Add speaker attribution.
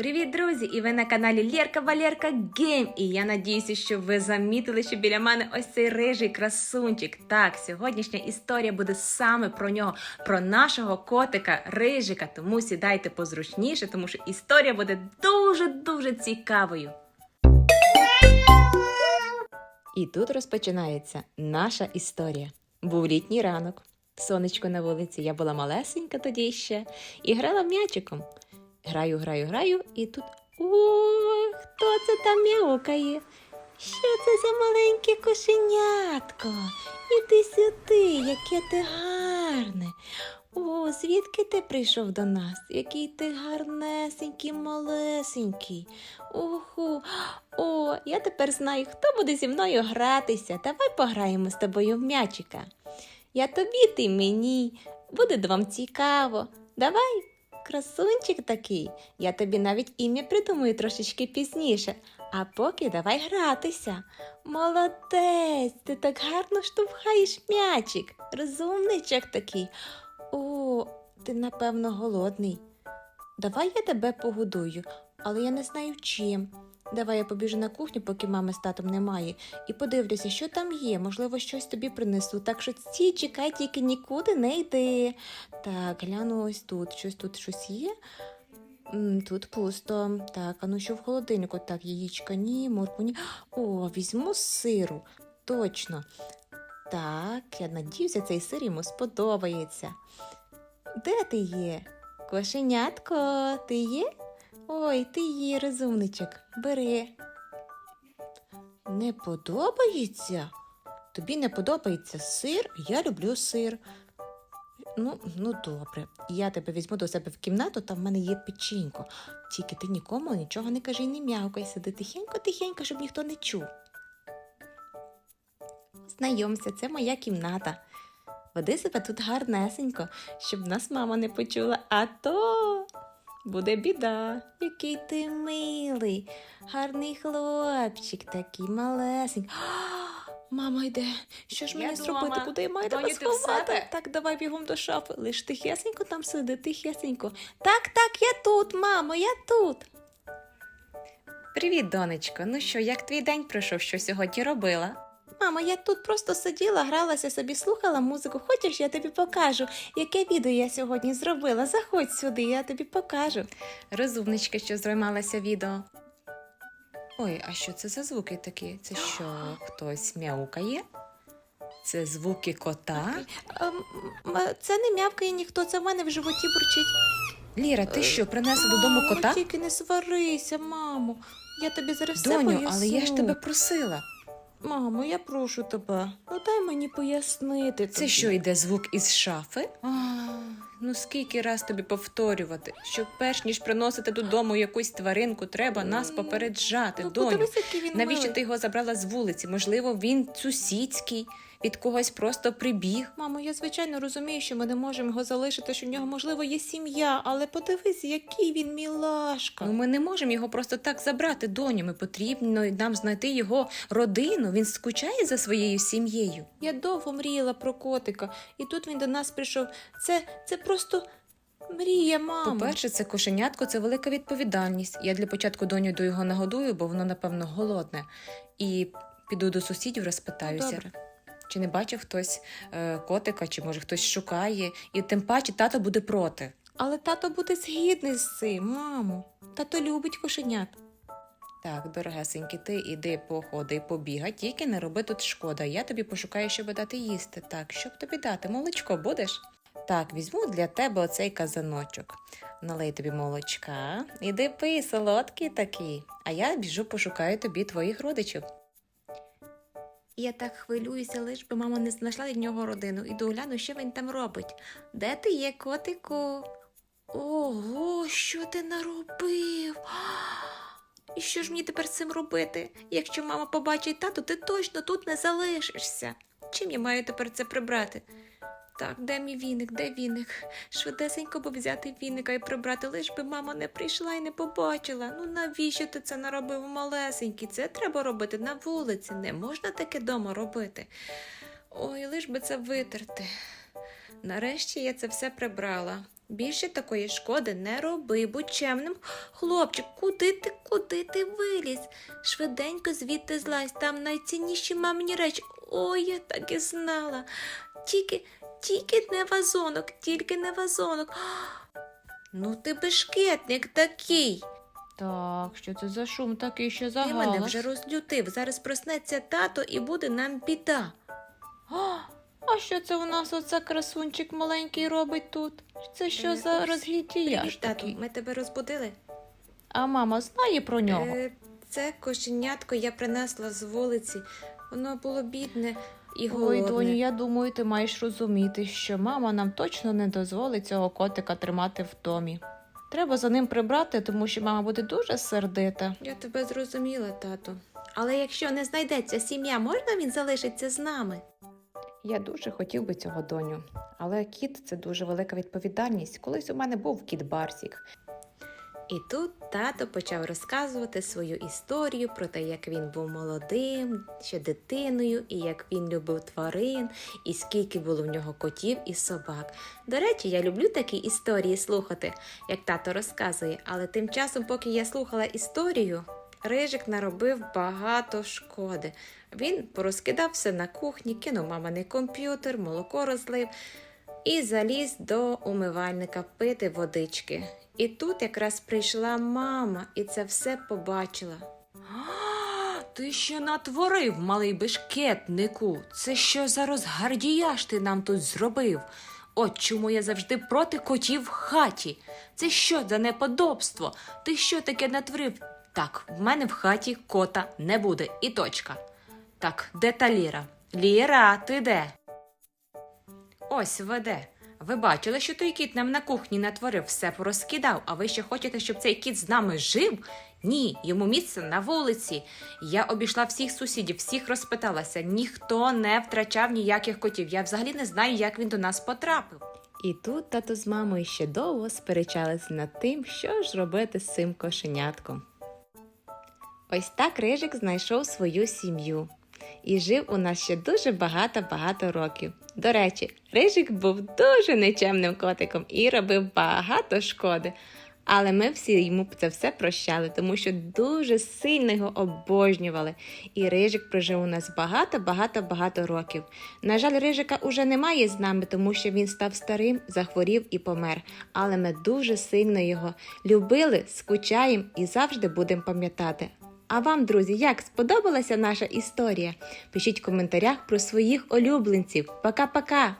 Speaker 1: Привіт, друзі! І ви на каналі Лєрка Валерка Гейм. І я надіюся, що ви замітили, що біля мене ось цей рижий красунчик. Так, сьогоднішня історія буде саме про нього, про нашого котика Рижика. Тому сідайте позручніше, тому що історія буде дуже-дуже цікавою. І тут розпочинається наша історія. Був літній ранок, сонечко на вулиці, я була малесенька тоді ще і грала м'ячиком. Граю, граю, граю, і тут. О, хто це там мяукає? Що це за маленьке кошенятко? Іди сюди, яке ти гарне. О, звідки ти прийшов до нас? Який ти гарнесенький, малесенький. Оху. О, я тепер знаю, хто буде зі мною гратися. Давай пограємо з тобою в м'ячика. Я тобі, ти мені. Буде вам цікаво. Давай. Красунчик такий, я тобі навіть ім'я придумаю трошечки пізніше. А поки давай гратися. Молодець, ти так гарно штовхаєш м'ячик. Розумничок такий. О, ти напевно голодний. Давай я тебе погодую, але я не знаю чим. Давай я побіжу на кухню, поки мами з татом немає, і подивлюся, що там є. Можливо, щось тобі принесу. Так що стій, чекай, тільки нікуди не йди. Так, гляну ось тут. Щось тут щось є. Тут пусто. Так, а ну що в холодильнику? Так, яєчка ні, морку ні. О, візьму сиру. Точно. Так, я надіюся, цей сир йому сподобається. Де ти є? Кошенятко, ти є? Ой, ти є, розумничок. Бери. Не подобається? Тобі не подобається сир? Я люблю сир. Ну, ну добре. Я тебе візьму до себе в кімнату, там в мене є печінько. Тільки ти нікому нічого не кажи і не м'явкай. Сиди тихенько-тихенько, щоб ніхто не чув. Знайомся, це моя кімната. Веди себе тут гарнесенько, щоб нас мама не почула, а то буде біда. Який ти милий, гарний хлопчик, такий малесенький. Мама йде. Що ж мені зробити? Куди я маю тебе сховати? Так, давай бігом до шафи. Лиш тихесенько там сиди, тихесенько. Так, так, я тут, мамо, я тут. Привіт, донечко. Ну що, як твій день пройшов, що сьогодні робила? Мамо, я тут просто сиділа, гралася собі, слухала музику. Хочеш, я тобі покажу, яке відео я сьогодні зробила. Заходь сюди, я тобі покажу. Розумничка, що займалася відео. Ой, а що це за звуки такі? Це що, хтось мяукає? Це звуки кота? Це не м'явкає ніхто, це в мене в животі бурчить. Ліра, ти що, принесла додому кота? Тільки не сварися, мамо. Я тобі зараз все
Speaker 2: Доню, але я ж тебе просила.
Speaker 1: Мамо, я прошу тебе. Ну дай мені пояснити.
Speaker 2: Це
Speaker 1: тобі.
Speaker 2: що йде звук із шафи?
Speaker 1: А, ну скільки раз тобі повторювати, що перш ніж приносити додому якусь тваринку, треба нас попереджати,
Speaker 2: Ну,
Speaker 1: доню.
Speaker 2: подивись, який він
Speaker 1: Навіщо
Speaker 2: милий.
Speaker 1: ти його забрала з вулиці? Можливо, він сусідський, від когось просто прибіг. Мамо, я звичайно розумію, що ми не можемо його залишити, що в нього, можливо, є сім'я, але подивись, який він мілашка. Ну, ми не можемо його просто так забрати, доню. Ми потрібно нам знайти його родину. Він скучає за своєю сім'єю. Я довго мріяла про котика, і тут він до нас прийшов. Це, це просто. Мрія, мамо. По-перше, це кошенятко, це велика відповідальність. Я для початку доню до його нагодую, бо воно, напевно, голодне. І піду до сусідів, розпитаюся.
Speaker 2: Добре.
Speaker 1: Чи не бачив хтось е, котика, чи може хтось шукає, і тим паче тато буде проти. Але тато буде згідний з цим, мамо. Тато любить кошенят. Так, дорогесенький, ти іди походи, побігай, тільки не роби тут шкода. Я тобі пошукаю, щоб дати їсти. Так, щоб тобі дати? Молочко будеш? Так, візьму для тебе оцей казаночок. Налий тобі молочка. Іди пий, солодкий такий. А я біжу пошукаю тобі твоїх родичів. Я так хвилююся, лиш би мама не знайшла від нього родину. і догляну, що він там робить. Де ти є, котику? Ого, що ти наробив? І що ж мені тепер з цим робити? Якщо мама побачить тату, ти точно тут не залишишся. Чим я маю тепер це прибрати? Так, де мій віник, де віник? Швидесенько би взяти віника і прибрати, лиш би мама не прийшла і не побачила. Ну навіщо ти це наробив малесенький? Це треба робити на вулиці. Не можна таке дома робити. Ой, лиш би це витерти. Нарешті я це все прибрала. Більше такої шкоди не роби, будь чемним. Хлопчик, куди ти, куди ти виліз? Швиденько звідти злазь, там найцінніші мамині речі. Ой, я так і знала. Тільки, тільки не вазонок, тільки не вазонок. Ну ти бешкетник такий. Так, що це за шум такий, що за
Speaker 2: Ти мене вже
Speaker 1: розлютив. Зараз проснеться тато і буде нам біда. А що це у нас оце красунчик маленький робить тут? Це що
Speaker 2: Е,
Speaker 1: за
Speaker 2: ось,
Speaker 1: розгідіяж
Speaker 2: Привіт, тату, ми тебе розбудили.
Speaker 1: А мама знає про нього?
Speaker 2: Е, це кошенятко я принесла з вулиці. Воно було бідне і голодне.
Speaker 1: Ой, доню, я думаю, ти маєш розуміти, що мама нам точно не дозволить цього котика тримати в домі. Треба за ним прибрати, тому що мама буде дуже сердита.
Speaker 2: Я тебе зрозуміла, тату.
Speaker 1: Але якщо не знайдеться сім'я, можна він залишиться з нами? Я дуже хотів би цього доню, але кіт це дуже велика відповідальність. Колись у мене був кіт Барсік.
Speaker 2: І тут тато почав розказувати свою історію про те, як він був молодим, ще дитиною, і як він любив тварин, і скільки було в нього котів і собак. До речі, я люблю такі історії слухати, як тато розказує, але тим часом, поки я слухала історію, Рижик наробив багато шкоди. Він порозкидав все на кухні, кинув маминий комп'ютер, молоко розлив і заліз до умивальника пити водички. І тут якраз прийшла мама і це все побачила.
Speaker 1: Ти що натворив, малий бешкетнику? Це що за розгардіяж ти нам тут зробив? От чому я завжди проти котів в хаті. Це що за неподобство? Ти що таке натворив? Так, в мене в хаті кота не буде і точка. Так, де та Ліра? Ліра, ти де? Ось веде. Ви бачили, що той кіт нам на кухні натворив, все порозкидав, а ви ще хочете, щоб цей кіт з нами жив? Ні, йому місце на вулиці. Я обійшла всіх сусідів, всіх розпиталася. Ніхто не втрачав ніяких котів. Я взагалі не знаю, як він до нас потрапив. І тут тато з мамою ще довго сперечалися над тим, що ж робити з цим кошенятком. Ось так Рижик знайшов свою сім'ю і жив у нас ще дуже багато-багато років. До речі, Рижик був дуже нечемним котиком і робив багато шкоди. Але ми всі йому це все прощали, тому що дуже сильно його обожнювали. І Рижик прожив у нас багато-багато-багато років. На жаль, Рижика уже немає з нами, тому що він став старим, захворів і помер. Але ми дуже сильно його любили, скучаємо і завжди будемо пам'ятати. А вам, друзі, як сподобалася наша історія? Пишіть в коментарях про своїх улюбленців. Пока-пока!